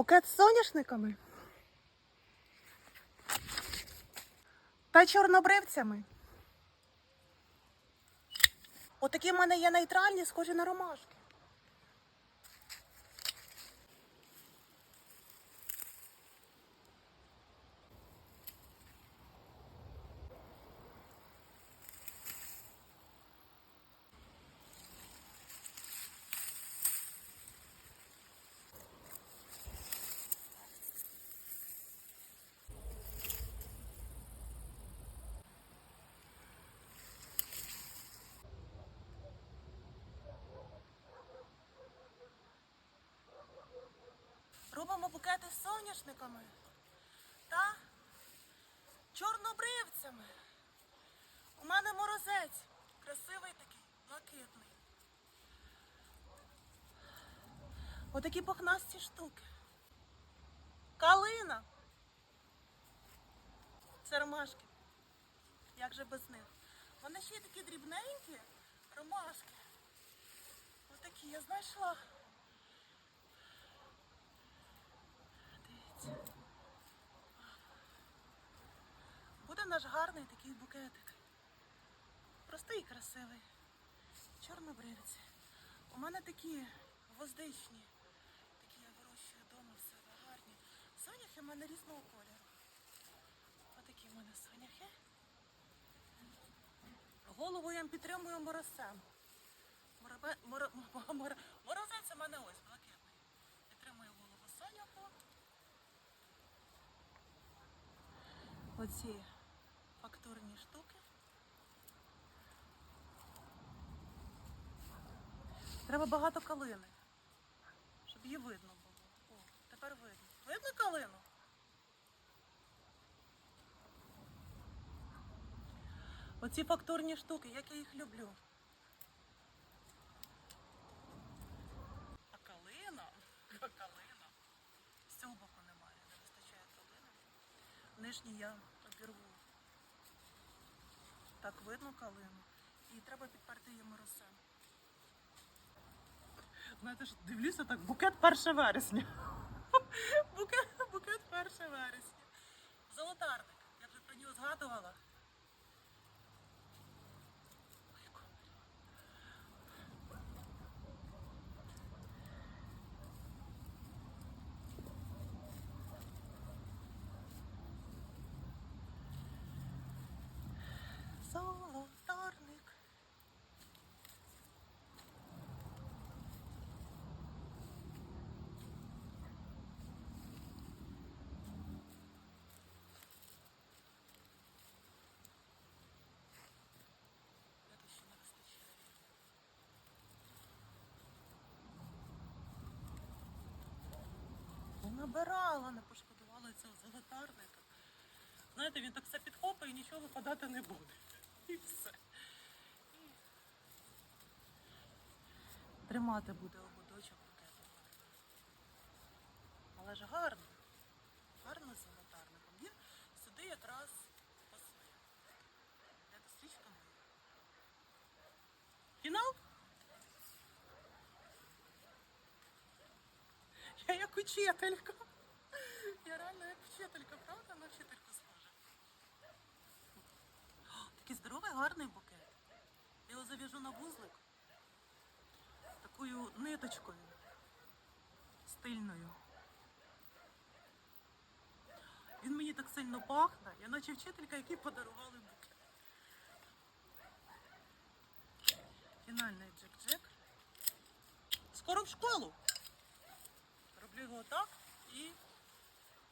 Букет з соняшниками та чорнобривцями. Отакі в мене є нейтральні, схожі на ромашки. Букети з соняшниками та чорнобривцями. У мене морозець. Красивий такий, блакитний. Отакі пухнасті штуки. Калина. Це ромашки. Як же без них? Вони ще й такі дрібненькі ромашки. Отакі я знайшла. Наш гарний такий букетик. Простий і красивий. Чорнобривці. У мене такі гвоздичні. Такі я вирощую вдома в себе гарні. Соняхи в мене різного кольору. Отакі в мене соняхи. Голову я підтримую морозцем. Моробе- моро- мо- моро- Морозець у мене ось блакитний. Підтримую голову соняху. Оці фактурні штуки. Треба багато калини, щоб її видно було. О, тепер видно. Видно калину? Оці фактурні штуки, як я їх люблю. А калина? Калина. З цього боку немає, не вистачає калини. Нижній я обірву. Так видно калину. І треба підперти її морозцем. Знаєте ж, дивлюся так, букет 1 вересня. Букет, букет 1 вересня. Золотарник. Я вже про нього згадувала. Ой, комарі. Золотарник. Де ще не вистачає? Набирала, не пошкодувала цього золотарника. Знаєте, він так все підхопить і нічого випадати не буде. І все. Тримати буде ободочок букету. Але ж гарно. Гарно з золотарником. Він сюди якраз пасує. Де та стрічка моя? Фінал? Учителька. Я реально як вчителька, правда? На вчительку схожа. Такий здоровий, гарний букет. Я його зав'яжу на вузлик такою ниточкою стильною. Він мені так сильно пахне, я наче вчителька, якій подарували букет. Фінальний джек-джек. Скоро в школу. Роблю його так і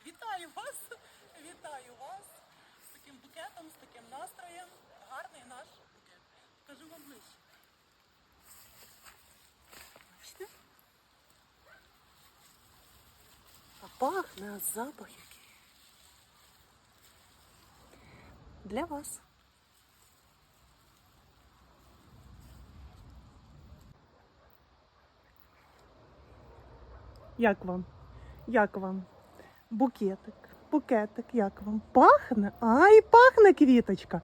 вітаю вас! Вітаю вас з таким букетом, з таким настроєм. Гарний наш букет. Покажу вам ближче. Бачите? А пахне запах який. Для вас. Як вам? Як вам? Букетик, букетик, як вам? Пахне? Ай, пахне квіточка.